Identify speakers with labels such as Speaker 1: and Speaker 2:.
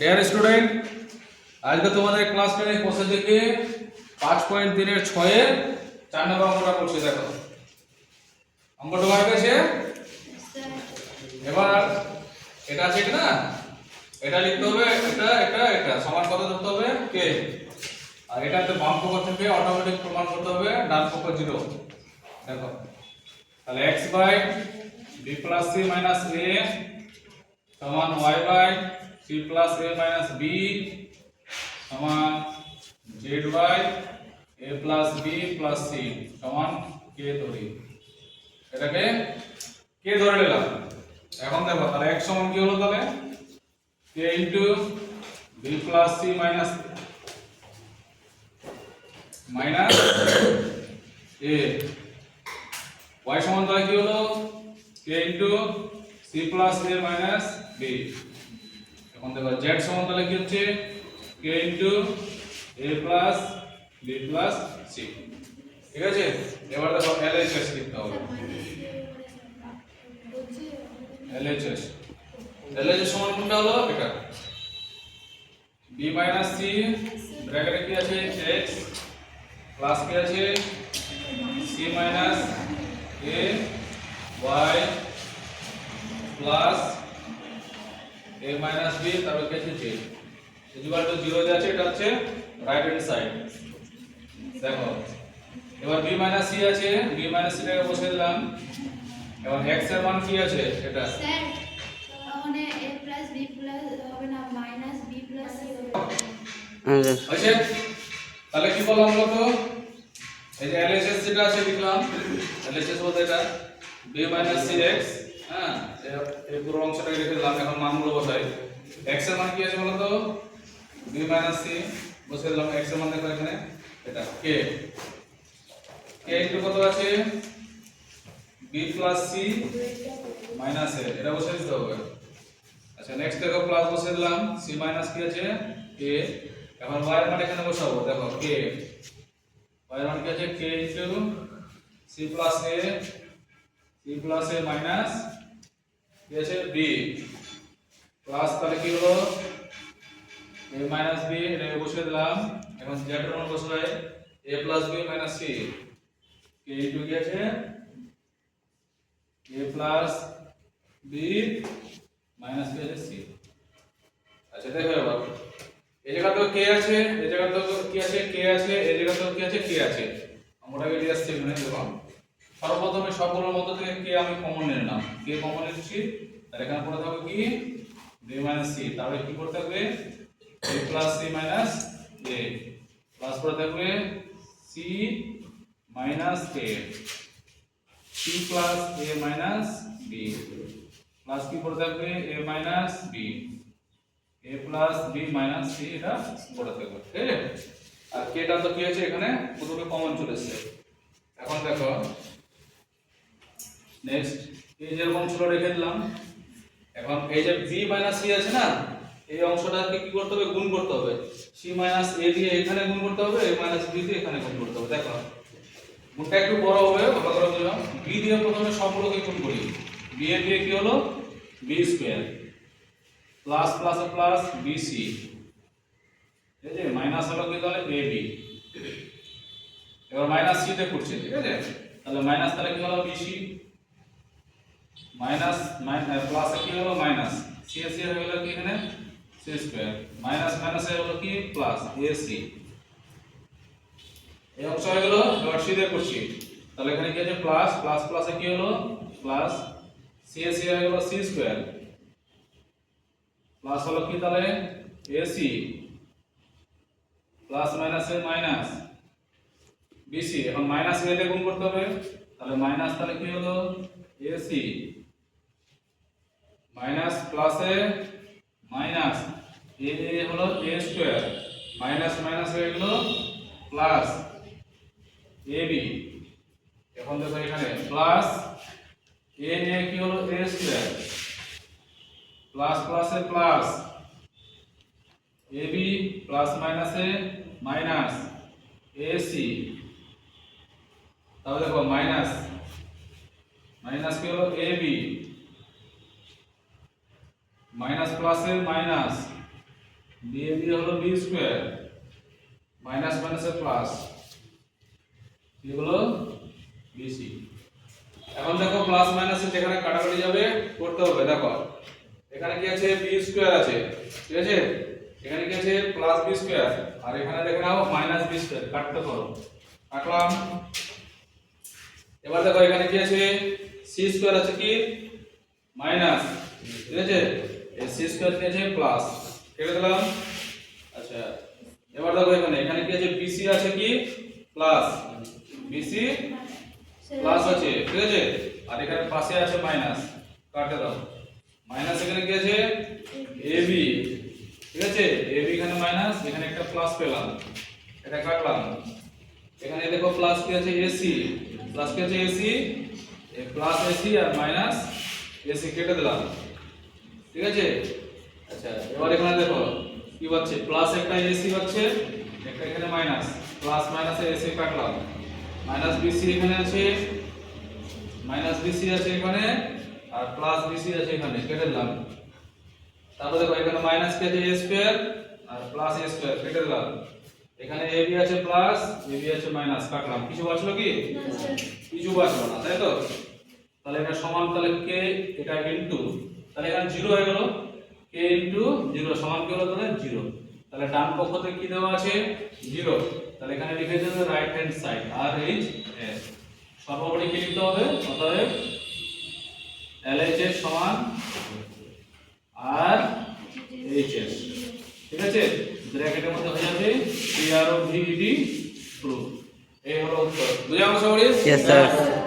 Speaker 1: Dear student আজকে তোমাদের class টেনের কোর্সে থেকে পাঁচ পয়েন্ট তিনের ছয়ের চার নম্বর অঙ্কটা করছি, দেখো। অঙ্কটা হয়ে গেছে এবার এটা ঠিক না? এটা লিখতে হবে এটা এটা এটা। সমান কত ধরতে হবে? কে আর এটাতে বাম পক্ষ থেকে অটোমেটিক প্রমাণ করতে হবে, ডান পক্ষ জিরো দেখো। তাহলে x by B plus C minus A সমান y by C plus A minus B সমান z by A plus B plus C সমান কে ধরি। এটাকে কে ধরে নিলাম। এখন দেখো, তাহলে x সমান কি হলো তাহলে? K into B plus C minus minus A y সমান তাহলে কি হলো? K into c plus a minus b এখন দেখো, z সমান তাহলে কি হচ্ছে? k a plus b c ঠিক আছে? এবার দেখো LHS লিখতে হবে? LHS LHS সমান কোনটা হলো? এটা। b মাইনাস c ব্র্যাকেটে কি আছে? X প্লাস কি আছে? c minus a y plus a minus b তারপর কি আছে ইকুয়াল টু 0 যে আছে এটা হচ্ছে রাইট হ্যান্ড সাইড দেখো এবার b মাইনাস c আছে b মাইনাস c টাকে বসে দিলাম। এবার x এর মান কি আছে? এটা।
Speaker 2: স্যার ওখানে a প্লাস b প্লাস হবে না মাইনাস b প্লাস c হবে।
Speaker 1: হয়েছে তাহলে কি বললাম বলতো? এই যে এলএসএস যেটা আছে লিখলাম। এলএসএস বলতে এটা। B মাইনাস সি এক্স হ্যাঁ। এই পুরো অংশটাকে রেখে দিলাম, এখন মানগুলো বসাই। X এর মান কি আছে বলতো? B মাইনাস সি বসে দিলাম, x এর মান দেখো এখানে। এটা k k ইনটু কত আছে? B plus C minus A এটা বসে দিতে হবে। আচ্ছা নেক্সট দেখো প্লাস বসে দিলাম। C মাইনাস কি আছে? K এখন y এর মান এখানে বসাবো। দেখো, k y এর মান কি আছে? K into c plus a c plus a minus কি আছে? B. প্লাস তাহলে কি হলো? A মাইনাস b এটাকে বসিয়ে দিলাম। এখন z এর মান বসাই। A plus b minus c k into কি আছে? A প্লাস b মাইনাস কি আছে c আচ্ছা দেখো এবার এই জায়গাতেও কে আছে, এই জায়গাতেও কি আছে কে আছে, এই জায়গাতেও কি আছে কে আছে। আমরাকে দিয়ে আসছে এখানে দেখো সর্বপ্রথমে সবগুলোর মধ্যে থেকে কে আমি কমন নিলাম কে কমন নিচ্ছি আর এখানে পড়ে থাকবে কি? বি মাইনাস সি তাহলে কি করতে থাকবে? A plus C minus A plus পড়ে থাকবে C minus A C plus A minus B plus কি পড়ে থাকবে? A minus B A plus B minus C এটা পড়ে থাকবে ঠিক আছে আর কেটা তো কি আছে এখানে? প্রথমে কমন চলে এসছে। এখন দেখো নেক্সট এই যেরকম ছিল রেখে দিলাম। এখন এই যে বি মাইনাস সি আছে না, এই অংশটাকে কি করতে হবে? গুণ করতে হবে। সি মাইনাস এ দিয়ে এখানে গুণ করতে হবে এ মাইনাস বি দিয়ে এখানে গুণ করতে হবে। দেখো, গুণটা একটু বড় হবে ভালো করে বুঝলাম বি দিয়ে প্রথমে সবগুলোকে গুণ করি। বি এ দিয়ে কি হলো? B square plus plus plus BC এই যে মাইনাস হলো কি তাহলে এ বি এবার মাইনাস সি তে করছে, ঠিক আছে? তাহলে মাইনাস তাহলে কি হলো? বিসি মাইনাস মাইনাস প্লাস কি হলো? মাইনাস। সি সি হয়ে গেল কি এখানে? C square minus minus A plus A C এই অংশ হয়ে গেল এবার সি দিয়ে করছি তাহলে এখানে কি আছে? প্লাস প্লাস প্লাসে কি হলো? প্লাস সি সি হয়ে গেল সি স্কয়ার প্লাস হলো কি তাহলে? AC plus minus A minus BC এখন মাইনাস এ গুণ করতে হবে। তাহলে মাইনাস তাহলে কি হলো? এসি মাইনাস প্লাসে মাইনাস এ হলো এ স্কয়ার মাইনাস মাইনাস হয়ে গেল প্লাস এ বি এখন দেখো এখানে প্লাস এ এ কি হলো এ স্কয়ার প্লাস প্লাসে প্লাস এ বি প্লাস মাইনাসে মাইনাস এ সি তাহলে দেখো মাইনাস মাইনাস কি হলো? এ বি মাইনাস প্লাসে মাইনাস। বি এ বি হলো বি স্কোয়ার মাইনাস মাইনাসের প্লাস হলো? বিসি এখন দেখো প্লাস মাইনাসে যেখানে কাটাকাটি যাবে, করতে হবে, দেখো। এখানে কি আছে? বি স্কোয়ার আছে। ঠিক আছে? এখানে কি আছে? প্লাস বি স্কোয়ার আর এখানে দেখে নাও মাইনাস বি স্কোয়ার কাটতে করো। কাটলাম। এবার দেখো এখানে কি আছে? সি স্কোয়ার আছে কি? মাইনাস ঠিক আছে? এই সি স্কোয়ার কি আছে প্লাস কেটে দিলাম আচ্ছা এবার দেখো এখানে এখানে কি আছে? বিসি আছে কি? প্লাস বিসি প্লাস আছে, ঠিক আছে? আর এখানে পাশে আছে মাইনাস কাটে দাও। মাইনাস এখানে কি আছে? এবি ঠিক আছে? এবি এখানে মাইনাস এখানে একটা প্লাস পেলাম। এটা কাটলাম। এখানে দেখো প্লাস কি আছে? এসি প্লাস কি আছে? এসি প্লাস এসি আর মাইনাস এসি কেটে দিলাম। ঠিক আছে? আচ্ছা এবার এখানে দেখো কি হচ্ছে প্লাস একটা এসি হচ্ছে একটা এখানে মাইনাস প্লাস মাইনাসে এসি কাটলাম। মাইনাস বিসি এখানে আছে মাইনাস বিসি আছে এখানে আর প্লাস বিসি আছে এখানে কেটে দিলাম। তারপর দেখো এখানে মাইনাস কি আছে এ স্কয়ার আর প্লাস এ স্কয়ার কেটে দিলাম। এখানে এ বি আছে প্লাস এ বি আছে মাইনাস কাটলাম। কিছু বাঁচলো কি? কিছু বাঁচলো না তাই তো? তাহলে এটা সমান তাহলে কে এটা ইনটু তাহলে এখানে জিরো হয়ে গেল কে ইনটু জিরো সমান কি হলো তাহলে? জিরো তাহলে ডান পক্ষতে কি দেওয়া আছে? জিরো তাহলে এখানে লিখে দেবে right hand side R H S সর্বোপরি কি লিখতে হবে? অতএব এল এইচ এস সমান আর এইচ এস ঠিক আছে? ব্র্যাকেটের মধ্যে হয়ে যাবে P R O V D proof এই হলো উত্তর। বুঝে আমরা সবাই.